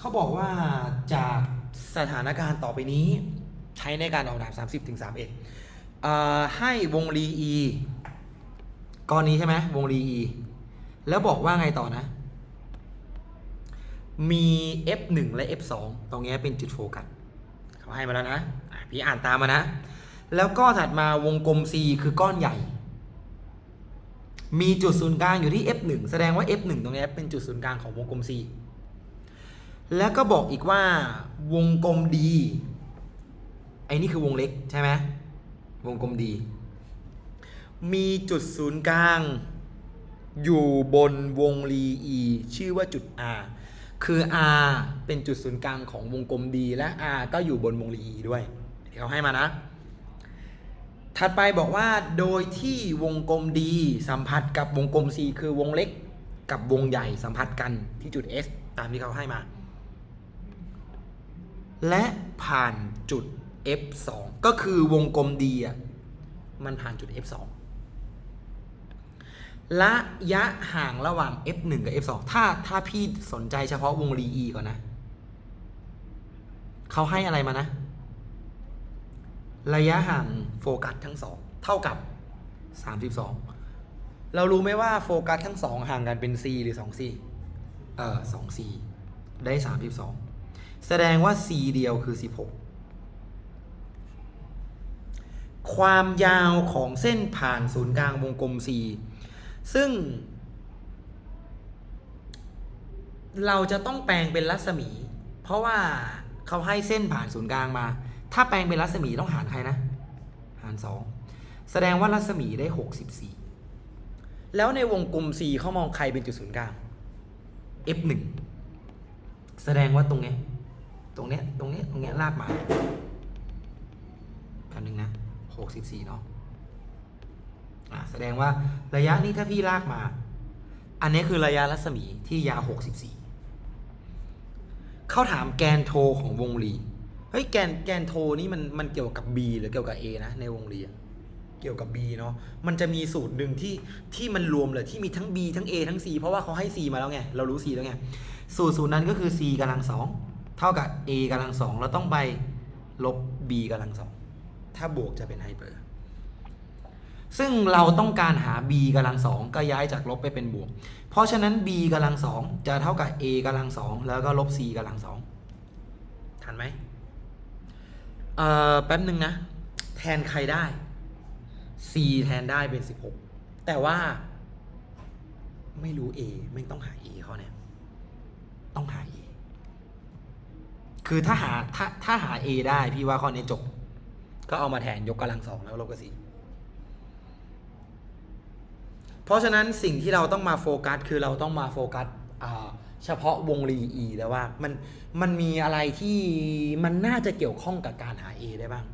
เขาบอกว่าจากสถานการณ์ต่อไปนี้ ใช้ในการออกแบบ30ถึง31เอให้วงรี e ก้อนนี้ใช่ไหมวงรี e แล้วบอกว่าไงต่อนะ มี f1 และ f2 ตรงนี้เป็นจุดโฟกัสเขาให้มาแล้วนะอะพี่อ่านตามมานะ แล้วก็ถัดมาวงกลม C คือก้อนใหญ่ มีจุดศูนย์กลางอยู่ที่ f1 แสดงว่า f1 ตรงนี้เป็นจุดศูนย์กลางของวงกลม C แล้วก็บอกอีกว่าวงกลม D ไอ้นี่คือวงเล็กใช่ไหมวงกลม D มีจุดศูนย์กลาง อยู่บนวงรี E ชื่อว่าจุด R คือ R เป็นจุดศูนย์กลางของวงกลม D และ R ก็อยู่บนวงรี E ด้วย เดี๋ยวเขาให้มานะ ถัดไปบอกว่าโดยที่วงกลม D สัมผัสกับวงกลม C คือวงเล็กกับวงใหญ่สัมผัสกันที่จุด S ตามที่เขาให้มา และผ่านจุด F2 ก็คือวงกลม D อะมันผ่านจุด F2 ระยะห่างระหว่าง F1 กับ F2 ถ้าถ้าพี่สนใจเฉพาะวงรี E ก่อนนะ เขาให้อะไรมานะ ระยะห่างโฟกัสทั้งสองเท่ากับ 32 เรารู้ไหมว่าโฟกัสทั้งสองห่างกันเป็น C หรือ 2C เอ่อ 2C ได้ 32 แสดงว่า C เดียวคือ 16 ความยาวของเส้นผ่านศูนย์กลางวงกลม C ซึ่ง เราจะต้องแปลงเป็นรัศมี เพราะว่าเขาให้เส้นผ่านศูนย์กลางมา ถ้าแปลงเป็นรัศมีต้องหารใครนะ หาร 2 แสดงว่ารัศมีได้ 64 แล้วในวงกลม C เขามองใครเป็นจุดศูนย์กลาง F1 แสดงว่าตรงนี้ รงเนี้ยตรงเนี้ยตรงเนี้ยลากมาแป๊บนึงนะ64เนาะอะแสดงว่าระยะนี้ถ้าพี่ลากมา อันนี้คือระยะรัศมีที่ยาว64เขาถามแกนโทของวงรีเฮ้ยแกนแกนโทนี่มันมันเกี่ยวกับ B หรือเกี่ยวกับ A นะในวงรีเกี่ยวกับ B เนาะ มันจะมีสูตรหนึ่งที่ที่มันรวมเลยที่มีทั้ง B ทั้ง A ทั้ง C เพราะว่าเขาให้ C มาแล้วไง เรารู้ C แล้วไง สูตรสูตรนั้นก็คือ C กำลังสอง เท่ากับ A กำลังสองเราต้องไปลบ B กำลังสองถ้าบวกจะเป็นไฮเปอร์ซึ่งเราต้องการหา b กำลังสองก็ย้ายจากลบไปเป็นบวก เพราะฉะนั้น b กำลังสองจะเท่ากับ a กำลังสองแล้วก็ลบ c กำลังสองทันไหมเอ่อแป๊บหนึ่งนะ แทนใครได้ c แทนได้เป็น 16 แต่ว่าไม่รู้ a ไม่ต้องหา a เขาเนี่ย ต้องหา a คือถ้าหาถ้าถ้าหา a ได้พี่ว่าข้อนี้จบ ก็เอามาแทนยกกำลังสองแล้วลบกับ4เพราะฉะนั้นสิ่งที่เราต้องมาโฟกัสคือเราต้องมาโฟกัสเฉพาะวงรี E แล้วว่ามันมันมีอะไรที่มันน่าจะเกี่ยวข้องกับการหา A ได้บ้าง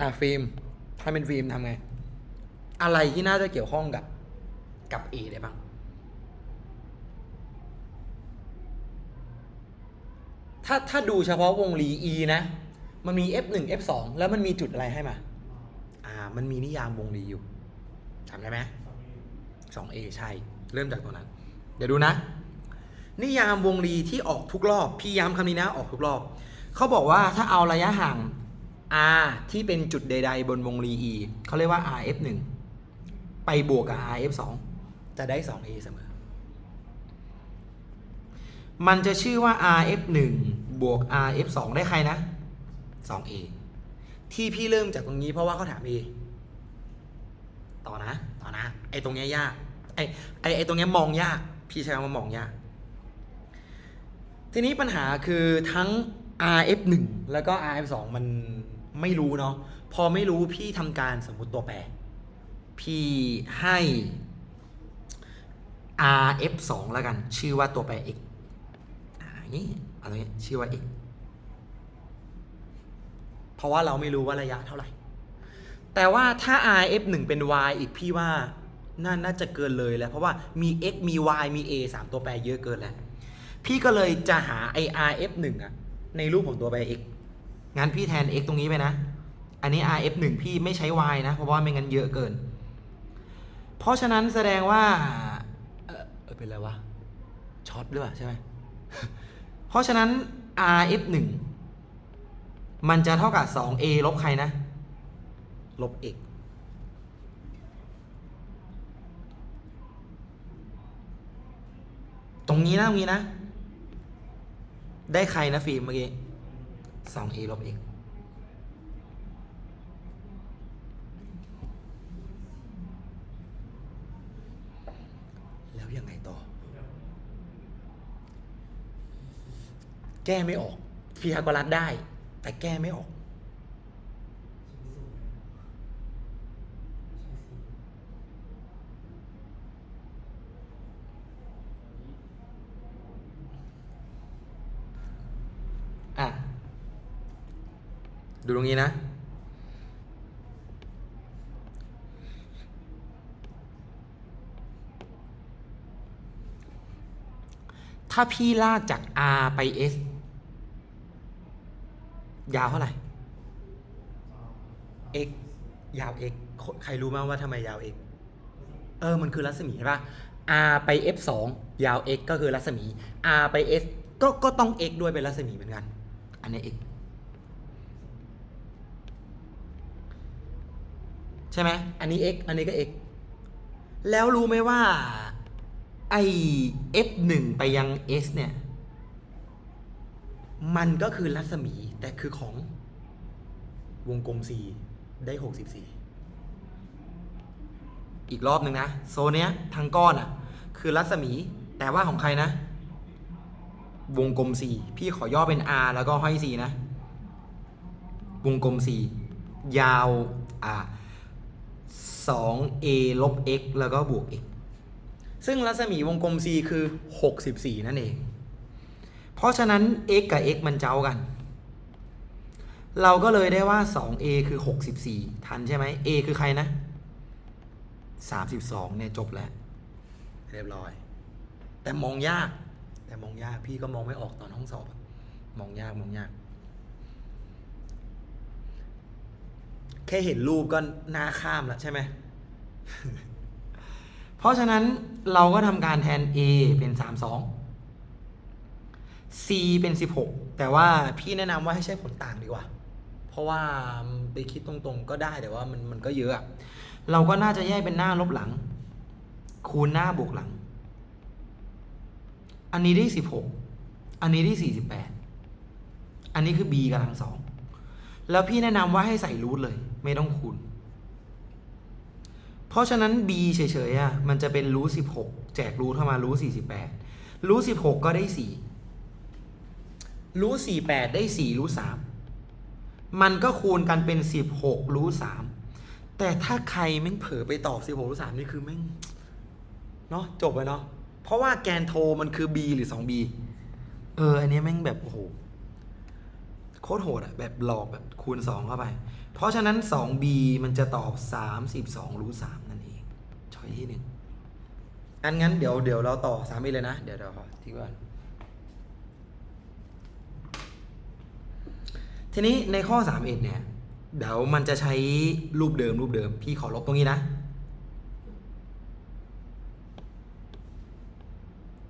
อะฟิล์มถ้าเป็นฟิล์มทำไง อะไรที่น่าจะเกี่ยวข้องกับกับ A ได้บ้าง ถ้าถ้าดูเฉพาะวงรี E นะ มันมี F1 F2 แล้วมันมีจุดอะไรให้มาอ่า มันมีนิยามวงรีอยู่จำได้ไหม 2A ใช่ เริ่มจากตัวนั้น เดี๋ยวดูนะ นิยามวงรีที่ออกทุกรอบ พี่ย้ำคำนี้นะ ออกทุกรอบ เขาบอกว่าถ้าเอาระยะห่าง R ที่เป็นจุดใด ๆ บนวงรี E เขาเรียกว่า RF1 ไปบวกกับ RF2 จะได้ 2A เสมอ มันจะชื่อว่า RF1 บวก RF2 ได้ใครนะ 2A ที่พี่เริ่มจากตรงนี้เพราะว่าเขาถาม A ต่อนะ ต่อนะ ไอตรงเนี้ยยาก ไอไอไอตรงเนี้ยมองยาก พี่ใช้คำว่ามองยาก ทีนี้ปัญหาคือทั้ง RF1 แล้วก็ RF2 มันไม่รู้เนาะ พอไม่รู้พี่ทำการสมมติตัวแปร พี่ให้ RF2 แล้วกัน ชื่อว่าตัวแปร x อ่าอย่างนี้อาตรงนี้ชื่อว่า x เพราะว่าเราไม่รู้ว่าระยะเท่าไหร่ แต่ว่าถ้า RF1 เป็น y อีกพี่ว่าน่าน่าจะเกินเลยแล้ว เพราะว่ามี x มี y มี a 3 ตัวแปรเยอะเกินแล้ว พี่ก็เลยจะหาไอ RF1 อะในรูปของตัวแปร x งั้นพี่แทน x ตรงนี้ไปนะ อันนี้ RF1 พี่ไม่ใช้ y นะ เพราะว่าไม่งั้นเยอะเกิน เพราะฉะนั้นแสดงว่า เออเป็นไรวะช็อตด้วยใช่ไหม ราะฉะนั้น rf 1 มันจะเท่ากับ 2a ลบใครนะ ลบ x ตรงนี้นะตรงนี้นะ ได้ใครนะฟิล์มเมื่อกี้ 2a ลบ x แล้วยังไงต่อ แก้ไม่ออกพีทาโกรัสได้ แต่แก้ไม่ออก อะ ดูตรงนี้นะถ้าพี่ลากจาก R ไป S ยาวเท่าไหร่ x ยาว x ใครรู้มั้างว่าทำไมยาว x เออ มันคือรัศมีใช่ปะ r ไป f 2ยาว x ก็คือรัศมี r ไป s ก็ก็ต้อง x ด้วยเป็นรัศมีเหมือนกัน อันนี้ x ใช่ไหมอันนี้ x อันนี้ก็ x แล้วรู้ไหมว่าไอ f 1ไปยัง s เนี่ย มันก็คือรัศมีแต่คือของวงกลม C ได้ 64 อีกรอบหนึ่งนะ โซนเนี้ยทางก้อนอะ คือรัศมี แต่ว่าของใครนะ วงกลม C พี่ขอย่อเป็น R แล้วก็ห้อย C นะ วงกลม C ยาวอ่า 2a ลบ x แล้วก็บวก x ซึ่งรัศมีวงกลม C คือ 64 นั่นเอง เพราะฉะนั้น x กับ x มันเจ้ากัน เราก็เลยได้ว่า 2a คือ 64 ทันใช่ไหม a คือใครนะ 32เนี่ยจบแล้ว เรียบร้อย แต่มองยาก แต่มองยากพี่ก็มองไม่ออกตอนห้องสอบ มองยากมองยาก แค่เห็นรูปก็น้าข้ามแล้วใช่ไหมเพราะฉะนั้นเราก็ทำการแทน a เป็น 32 c เป็น 16 แต่ว่าพี่แนะนำว่าให้ใช้ผลต่างดีกว่า เพราะว่าไปคิดตรงๆก็ได้แต่ว่ามันมันก็เยอะ เราก็น่าจะแยกเป็นหน้าลบหลัง คูณหน้าบวกหลัง อันนี้ได้ 16 อันนี้ได้ 48 อันนี้คือ b กำลังสองแล้วพี่แนะนำว่าให้ใส่รูทเลย ไม่ต้องคูณ เพราะฉะนั้น b เฉยๆอะมันจะเป็นรูท16 แจกรูทเข้ามารูท48รูท16 ก็ได้ 4 รูท48 ได้ 4 รูท3มันก็คูณกันเป็น 16 รูท3แต่ถ้าใครแม่งเผลอไปตอบ 16 รูท3นี่คือแม่งเนาะจบไปเนาะเพราะว่าแกนโทมันคือ b หรือ 2b เออ อันนี้แม่งแบบโอ้โหโคตรโหดอะแบบหลอกแบบคูณ 2 เข้าไป เพราะฉะนั้น 2b มันจะตอบ 32 รูท3นั่นเองช้อยที่หนึ่งงั้นงั้นเดี๋ยวเดี๋ยวเราต่อ3 a เลยนะ เดี๋ยวเดี๋ยวขอที่ก่อน ทีนี้ในข้อ 3 1 เนี่ย เดี๋ยวมันจะใช้รูปเดิมรูปเดิม พี่ขอลบตรงนี้นะ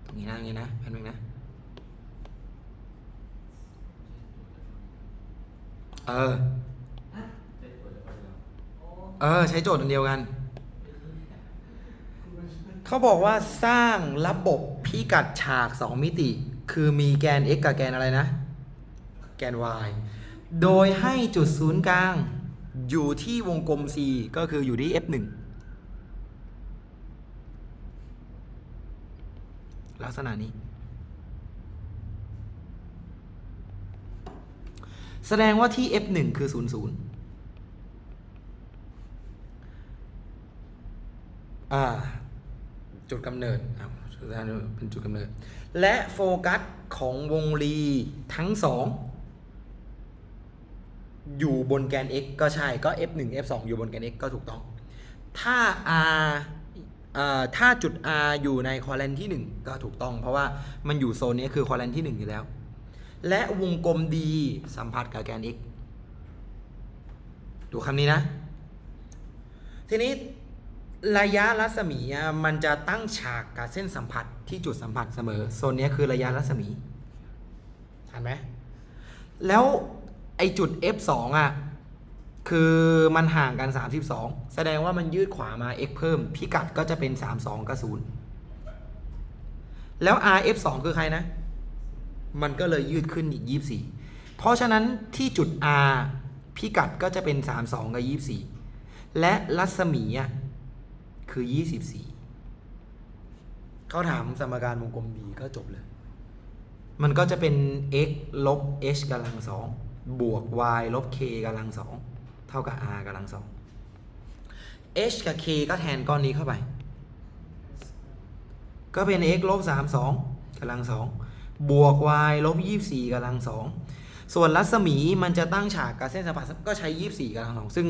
ตรงนี้นะตรงนี้นะแป๊บนึงนะเออ เออ ใช้โจทย์อันเดียวกัน เขาบอกว่าสร้างระบบพิกัดฉาก 2 มิติ คือมีแกน x กับแกนอะไรนะ แกน y โดยให้จุดศูนย์กลาง อยู่ที่วงกลม c ก็คืออยู่ที่ f 1 ลักษณะนี้ แสดงว่าที่ f 1 คือ 0 0อ่า จุดกำเนิดอ่าสุดท้ายเป็นจุดกำเนิด และโฟกัสของวงรีทั้งสอง อยู่บนแกน x ก็ใช่ก็ f 1 f 2 อยู่บนแกน x ก็ถูกต้อง ถ้า r ถ้าจุด r อยู่ในควอลันที่ 1 ก็ถูกต้อง เพราะว่ามันอยู่โซนนี้คือควอลันที่ 1 อยู่แล้ว และวงกลม D สัมผัสกับแกน x ดูคำนี้นะ ทีนี้ระยะรัศมีมันจะตั้งฉากกับเส้นสัมผัสที่จุดสัมผัสเสมอ โซนนี้คือระยะรัศมีเห็นไหมแล้ว ไอจุด F2 อะ คือมันห่างกัน 32 แสดงว่ามันยืดขวามา x เพิ่ม พิกัดก็จะเป็น 32 กับ 0 แล้ว RF2 คือใครนะ มันก็เลยยืดขึ้นอีก 24 เพราะฉะนั้นที่จุด R พิกัดก็จะเป็น 32 กับ 24 และรัศมีอะคือ 24 เขาถามสมการวงกลม B ก็จบเลย มันก็จะเป็น x ลบ h กำลังสอง บวก y ลบ k กำลังสองเท่ากับ r กำลังสอง h กับ k ก็แทนก้อนนี้เข้าไป ก็เป็น x ลบสามสองกำลังสองบวก y ลบยี่สี่กำลังสองส่วนรัศมีมันจะตั้งฉากกับเส้นสัมผัสก็ใช้ยี่สี่กำลังสองซึ่ง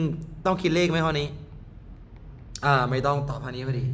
ต้องคิดเลขไหมข้อนี้ อ่า ไม่ต้องตอบพันนี้พอดี